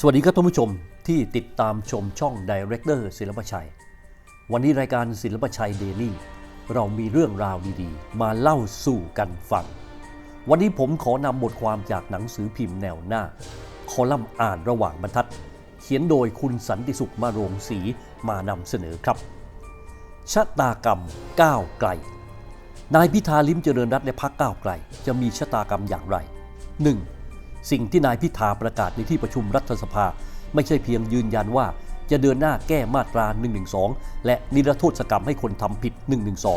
สวัสดีครับท่านผู้ชมที่ติดตามชมช่อง Director ศิลปชัย วันนี้รายการศิลปชัยเดลี่เรามีเรื่องราวดีๆ มาเล่าสู่กันฟัง วันนี้ผมขอนำบทความจากหนังสือพิมพ์แนวหน้า คอลัมน์อ่านระหว่างบรรทัด เขียนโดยคุณสันติสุขมาโรงศรีมานำเสนอครับชะตากรรมก้าวไกล นายพิธาลิมเจริญรัตน์และพรรคก้าวไกล จะมีชะตากรรมอย่างไร 1. สิ่งที่นายพิธาประกาศในที่ประชุมรัฐสภา ไม่ใช่เพียงยืนยันว่าจะเดินหน้าแก้มาตรา 112 และนิรโทษกรรมให้คนทำผิด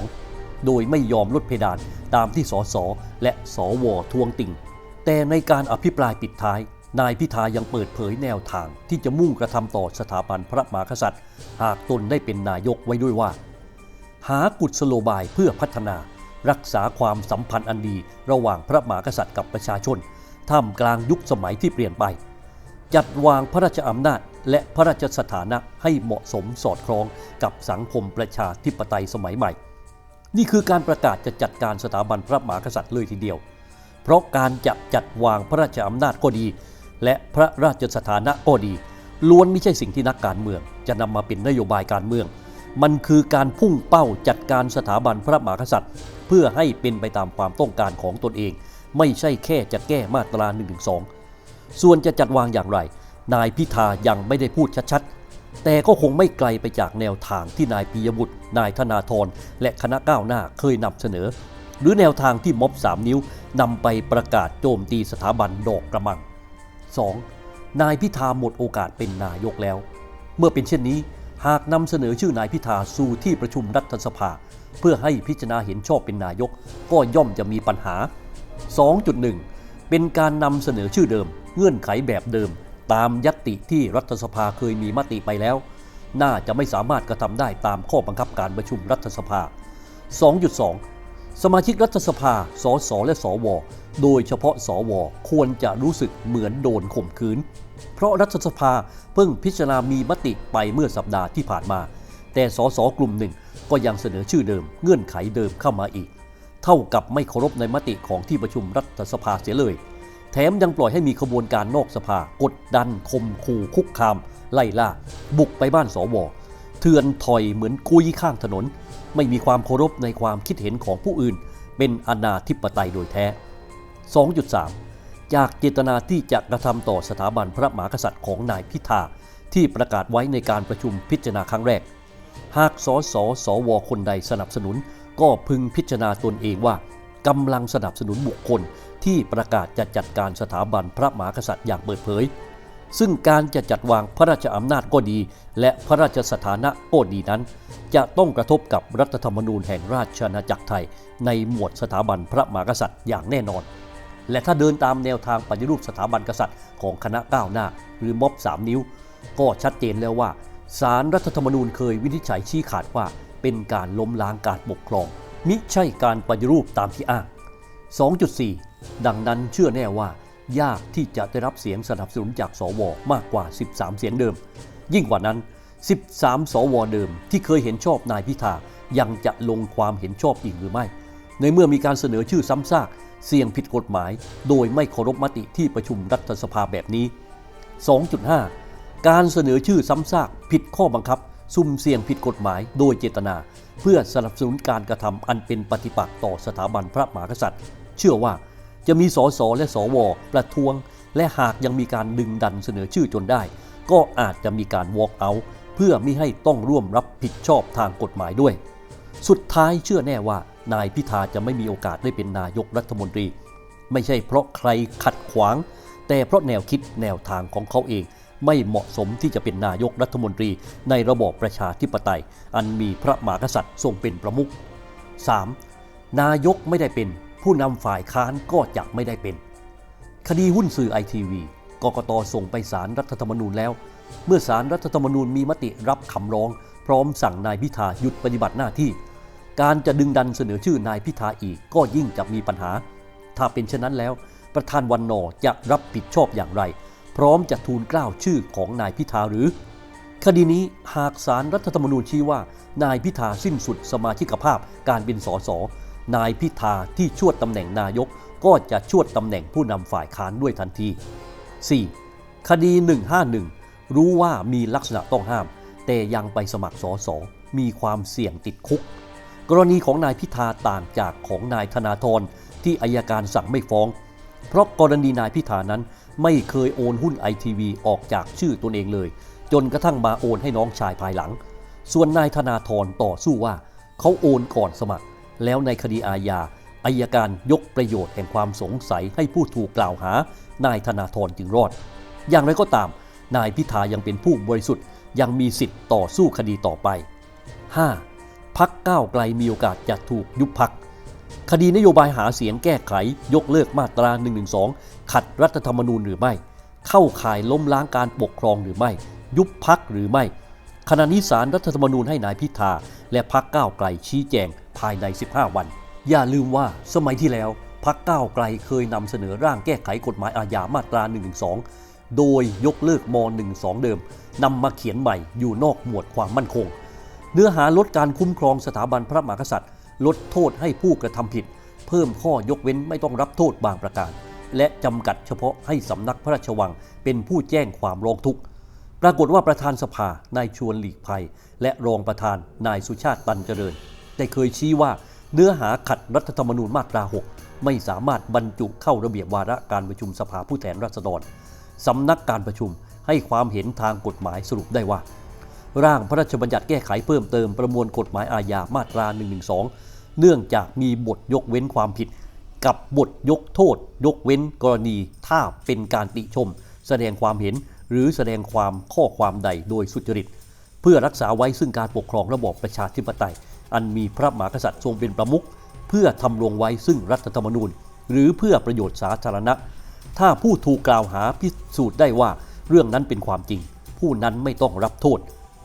112 โดยไม่ยอมลดเพดานตามที่สสและสวทวงติ่ง แต่ในการอภิปรายปิดท้าย นายพิธายังเปิดเผยแนวทางที่จะมุ่งกระทำต่อสถาบันพระมหากษัตริย์ หากตนได้เป็นนายกไว้ด้วยว่า หากุศโลบายเพื่อพัฒนา รักษาความสัมพันธ์อันดีระหว่างพระมหากษัตริย์กับประชาชน ท่ามกลางยุคสมัยที่เปลี่ยนไป จัดวางพระราชอำนาจและพระราชสถานะให้เหมาะสมสอดคล้องกับสังคมประชาธิปไตยสมัยใหม่ นี่คือการประกาศจะจัดการสถาบันพระมหากษัตริย์เลยทีเดียว เพราะการจะจัดวางพระราชอำนาจก็ดี และพระราชสถานะก็ดี ล้วนไม่ใช่สิ่งที่นักการเมือง จะนำมาเป็นนโยบายการเมือง มันคือการพุ่งเป้าจัดการสถาบันพระมหากษัตริย์ เพื่อให้เป็นไปตามความต้องการของตนเอง ไม่ใช่แค่จะแก้มาตรา1นึส่วนจะจัดวางอย่างไร นายพิธายังไม่ได้พูดชัดๆ แต่ก็คงไม่ไกลไปจากแนวทางที่นายปียบุตร นายธนาธรและคณะก้าวหน้าเคยนำเสนอ หรือแนวทางที่ม็อบ 3 นิ้วนำไปประกาศโจมตีสถาบันดอกกระมัง 2. นายพิธาหมดโอกาสเป็นนายกแล้ว เมื่อเป็นเช่นนี้ หากนำเสนอชื่อนายพิธาสู่ที่ประชุมรัฐสภา เพื่อให้พิจารณาเห็นชอบเป็นนายก ก็ย่อมจะมีปัญหา 2.1 เป็นการนำเสนอชื่อเดิม เงื่อนไขแบบเดิม ตามยัตติที่รัฐสภาเคยมีมติไปแล้ว น่าจะไม่สามารถกระทำได้ตามข้อบังคับการประชุมรัฐสภา 2.2 สมาชิกรัฐสภา สส และสว โดยเฉพาะสว ควรจะรู้สึกเหมือนโดนข่มขืน เพราะรัฐสภาเพิ่งพิจารณามีมติไปเมื่อสัปดาห์ที่ผ่านมา แต่สสกลุ่มหนึ่งก็ยังเสนอชื่อเดิม เงื่อนไขเดิมเข้ามาอีก เท่ากับไม่เคารพในมติของที่ประชุมรัฐสภาเสียเลย แถมยังปล่อยให้มีขบวนการนอกสภากดดันข่มขู่คุกคาม ไล่ล่า บุกไปบ้านสวเถื่อนถอยเหมือนกุยข้างถนน ไม่มีความเคารพในความคิดเห็นของผู้อื่น เป็นอนาธิปไตยโดยแท้ 2.3 จากเจตนาที่จะกระทำต่อสถาบันพระมหากษัตริย์ของนายพิธาที่ประกาศไว้ในการประชุมพิจารณาครั้งแรก หากสสสวคนใดสนับสนุน ก็พึงพิจารณาตนเองว่ากำลังสนับสนุนบุคคลที่ประกาศจะจัดการสถาบันพระมหากษัตริย์อย่างเปิดเผย ซึ่งการจะจัดวางพระราชอำนาจก็ดี และพระราชสถานะก็ดีนั้น จะต้องกระทบกับรัฐธรรมนูญแห่งราชอาณาจักรไทย ในหมวดสถาบันพระมหากษัตริย์อย่างแน่นอน และถ้าเดินตามแนวทางปฏิรูปสถาบันกษัตริย์ของคณะก้าวหน้า หรือม็อบ3นิ้ว ก็ชัดเจนแล้วว่าสารรัฐธรรมนูญเคยวินิจฉัยชี้ขาดว่า เป็นการล้มล้างการปกครอง มิใช่การปฏิรูปตามที่อ้าง 2.4 ดังนั้นเชื่อแน่ว่า ยากที่จะได้รับเสียงสนับสนุนจากสวมากกว่า 13 เสียงเดิม ยิ่งกว่านั้น 13 สวเดิมที่เคยเห็นชอบนายพิธายังจะลงความเห็นชอบอีกหรือไม่ ในเมื่อมีการเสนอชื่อซ้ำซากเสี่ยงผิดกฎหมาย โดยไม่เคารพมติที่ประชุมรัฐสภาแบบนี้ 2.5 การเสนอชื่อซ้ำซากผิดข้อบังคับ ซุ่มเสี่ยงผิดกฎหมายโดยเจตนา เพื่อสนับสนุนการกระทำอันเป็นปฏิปักษ์ต่อสถาบันพระมหากษัตริย์ เชื่อว่าจะมีสสและสวประท้วง และหากยังมีการดึงดันเสนอชื่อจนได้ ก็อาจจะมีการ walk out เพื่อไม่ให้ต้องร่วมรับผิดชอบทางกฎหมายด้วย สุดท้ายเชื่อแน่ว่านายพิธาจะไม่มีโอกาสได้เป็นนายกรัฐมนตรี ไม่ใช่เพราะใครขัดขวาง แต่เพราะแนวคิดแนวทางของเขาเอง ไม่เหมาะสมที่จะเป็นนายกรัฐมนตรีในระบอบประชาธิปไตย อันมีพระมหากษัตริย์ทรงเป็นประมุข 3. นายกไม่ได้เป็น ผู้นำฝ่ายค้านก็จะไม่ได้เป็น คดีหุ้นสื่อไอทีวีกกตส่งไปศารรัฐธรรมนูญแล้ว เมื่อศารรัฐธรรมนูญมีมติรับคำร้อง พร้อมสั่งนายพิธาหยุดปฏิบัติหน้าที่ การจะดึงดันเสนอชื่อนายพิธาอีกก็ยิ่งจะมีปัญหา ถ้าเป็นเช่นนั้นแล้ว ประธานวันนอจะรับผิดชอบอย่างไร พร้อมจะทูลกล้าวชื่อของนายพิธาหรือ คดีนี้หากศารรัฐธรรมนูญชี้ว่า นายพิธาสิ้นสุดสมาชิกภาพการเป็นสสนายพิธาที่ชวดตำแหน่งนายกก็จะชวดตำแหน่งผู้นำฝ่ายค้านด้วยทันที 4. คดี 151 รู้ว่ามีลักษณะต้องห้าม แต่ยังไปสมัครสอสอมีความเสี่ยงติดคุก กรณีของนายพิธาต่างจากของนายธนาธรที่อายการสั่งไม่ฟ้อง เพราะกรณีนายพิธานั้นไม่เคยโอนหุ้นไอทีวีออกจากชื่อตนเองเลย จนกระทั่งมาโอนให้น้องชายภายหลัง ส่วนนายธนาธรต่อสู้ว่า เขาโอนก่อนสมัคร แล้วในคดีอาญาอายการยกประโยชน์แห่งความสงสัยให้ผู้ถูกกล่าวหา นายธนาธรจึงรอด อย่างไรก็ตาม นายพิธายังเป็นผู้บริสุทธิ์ ยังมีสิทธิ์ต่อสู้คดีต่อไป 5. พักก้าวไกลมีโอกาสจะถูกยุบพัก คดีนโยบายหาเสียงแก้ไข ยกเลิกมาตรา 112 ขัดรัฐธรรมนูญหรือไม่ เข้าข่ายล้มล้างการปกครองหรือไม่ ยุบพักหรือไม่ ขณะนี้สารรัฐธรรมนูญให้นายพิธา และพักก้าวไกลชี้แจงภายใน 15 วัน อย่าลืมว่าสมัยที่แล้วพักก้าวไกลเคยนำเสนอร่างแก้ไขกฎหมายอาญามาตรา 112 โดยยกเลิกม .12 เดิมนำมาเขียนใหม่อยู่นอกหมวดความมั่นคง เนื้อหาลดการคุ้มครองสถาบันพระมหากษัตริย์ ลดโทษให้ผู้กระทำผิด เพิ่มข้อยกเว้นไม่ต้องรับโทษบางประการ และจำกัดเฉพาะให้สำนักพระราชวังเป็นผู้แจ้งความร้องทุกข์ปรากฏว่าประธานสภานายชวนหลีกภัย และรองประธานนายสุชาติตันเจริญ ได้เคยชี้ว่าเนื้อหาขัดรัฐธรรมนูญมาตรา 6 ไม่สามารถบรรจุเข้าระเบียบวาระการประชุมสภาผู้แทนราษฎรสำนักการประชุมให้ความเห็นทางกฎหมายสรุปได้ว่า ร่างพระราชบัญญัติแก้ไขเพิ่มเติมประมวลกฎหมายอาญามาตรา 112 เนื่องจากมีบทยกเว้นความผิด กับบทยกโทษ ยกเว้นกรณีถ้าเป็นการติชม แสดงความเห็นหรือแสดงความข้อความใดโดยสุจริต เพื่อรักษาไว้ซึ่งการปกครองระบอบประชาธิปไตย อันมีพระมหากษัตริย์ทรงเป็นประมุขเพื่อทำรงไว้ซึ่งรัฐธรรมนูญ หรือเพื่อประโยชน์สาธารณะ ถ้าผู้ถูกกล่าวหาพิสูจน์ได้ว่าเรื่องนั้นเป็นความจริง ผู้นั้นไม่ต้องรับโทษ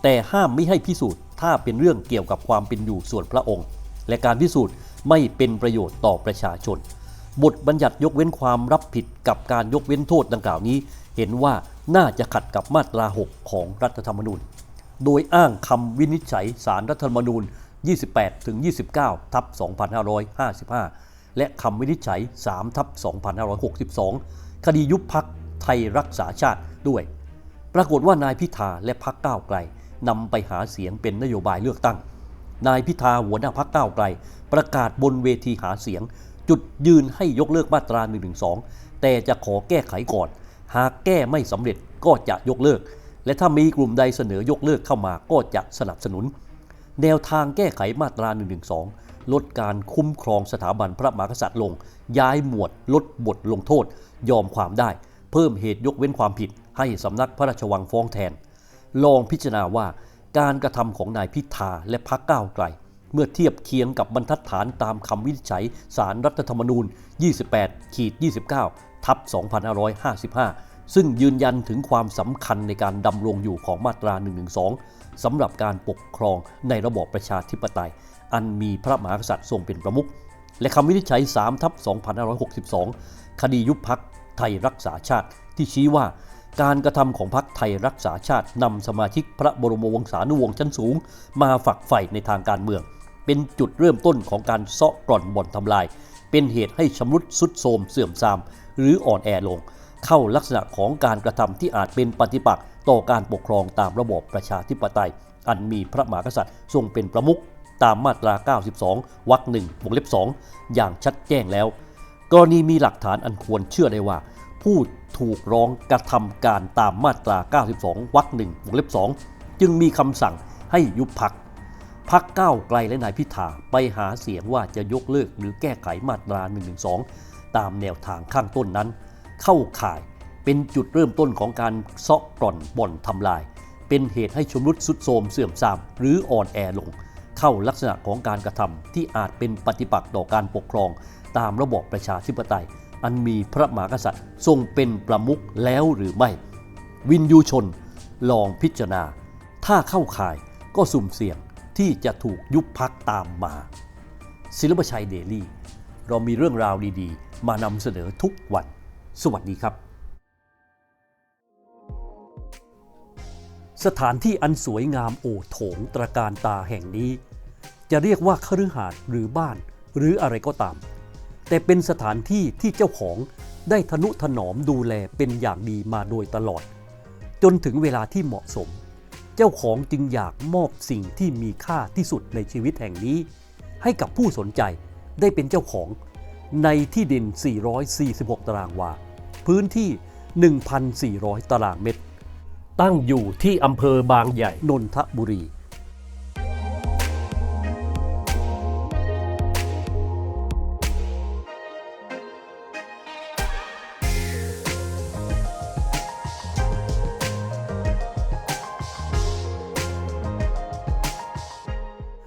แต่ห้ามไม่ให้พิสูจน์ ถ้าเป็นเรื่องเกี่ยวกับความเป็นอยู่ส่วนพระองค์ และการพิสูจน์ไม่เป็นประโยชน์ต่อประชาชน บทบัญญัติยกเว้นความรับผิดกับการยกเว้นโทษดังกล่าวนี้ เห็นว่าน่าจะขัดกับมาตรา 6 ของรัฐธรรมนูญ โดยอ้างคำวินิจฉัยสารรัฐธรรมนูญ 28 ถึง 29 ทับ 2555 และคำวินิจฉัย 3 ทับ 2562 คดียุบพักไทยรักษาชาติด้วย ปรากฏว่านายพิธาและพักก้าวไกล นำไปหาเสียงเป็นนโยบายเลือกตั้ง นายพิธาหัวหน้าพักก้าวไกล ประกาศบนเวทีหาเสียง จุดยืนให้ยกเลิกมาตรา112แต่จะขอแก้ไขก่อน หากแก้ไม่สำเร็จก็จะยกเลิก และถ้ามีกลุ่มใดเสนอยกเลิกเข้ามาก็จะสนับสนุน แนวทางแก้ไขมาตรา112ลดการคุ้มครองสถาบันพระมหากษัตริย์ลง ย้ายหมวดลดบทลงโทษ ยอมความได้ เพิ่มเหตุยกเว้นความผิดให้สำนักพระราชวังฟ้องแทน ลองพิจารณาว่าการกระทำของนายพิธาและพรรคก้าวไกล เมื่อเทียบเคียงกับบรรทัดฐานตามคำวินิจฉัยสารรัฐธรรมนูญ 28 ขีด 29 ทับ 2555 ซึ่งยืนยันถึงความสำคัญในการดำรงอยู่ของมาตรา 112 สำหรับการปกครองในระบอบประชาธิปไตย อันมีพระมหากษัตริย์ทรงเป็นประมุข และคำวินิจฉัย3ทับ 2562 คดียุบพักไทยรักษาชาติที่ชี้ว่า การกระทำของพรรคไทยรักษาชาตินำสมาชิกพระบรมวงศานุวงศ์ชั้นสูง มาฝักใฝ่ในทางการเมือง เป็นจุดเริ่มต้นของการเซาะกร่อนบ่อนทำลาย เป็นเหตุให้ชำรุดสุดโทรมเสื่อมทราม หรืออ่อนแอลง เข้าลักษณะของการกระทำที่อาจเป็นปฏิปักษ์ต่อการปกครองตามระบอบประชาธิปไตย อันมีพระมหากษัตริย์ทรงเป็นประมุขตามมาตรา 92 วรรคหนึ่งวงเล็บ 2 อย่างชัดแจ้งแล้ว กรณีมีหลักฐานอันควรเชื่อได้ว่า ผู้ถูกร้องกระทำการตามมาตรา 92 วรรคหนึ่งวงเล็บ 2 จึงมีคำสั่งให้ยุบพักพักก้าวไกลและนายพิธาไปหาเสียงว่าจะยกเลิกหรือแก้ไขมาตรา 112 ตามแนวทางข้างต้นนั้น เข้าข่ายเป็นจุดเริ่มต้นของการเซาะกร่อนบ่อนทำลาย เป็นเหตุให้ชำรุดสุดโทมเสื่อมทราม หรืออ่อนแอลง เข้าลักษณะของการกระทำที่อาจเป็นปฏิปักษ์ต่อการปกครอง ตามระบอบประชาธิปไตย อันมีพระมหากษัตริย์ทรงเป็นประมุขแล้วหรือไม่ วินยูชนลองพิจารณา ถ้าเข้าข่ายก็สุ่มเสี่ยงที่จะถูกยุบพักตามมา ศิลปชัยเดลี่ เรามีเรื่องราวดีๆ มานำเสนอทุกวัน สวัสดีครับ สถานที่อันสวยงามโอโถงตระการตาแห่งนี้ จะเรียกว่าคฤหาสน์หรือบ้านหรืออะไรก็ตาม แต่เป็นสถานที่ที่เจ้าของได้ทนุถนอมดูแลเป็นอย่างดีมาโดยตลอด จนถึงเวลาที่เหมาะสม เจ้าของจึงอยากมอบสิ่งที่มีค่าที่สุดในชีวิตแห่งนี้ ให้กับผู้สนใจได้เป็นเจ้าของในที่ดิน 446 ตารางวา พื้นที่ 1,400 ตารางเมตร ตั้งอยู่ที่อำเภอบางใหญ่ นนทบุรี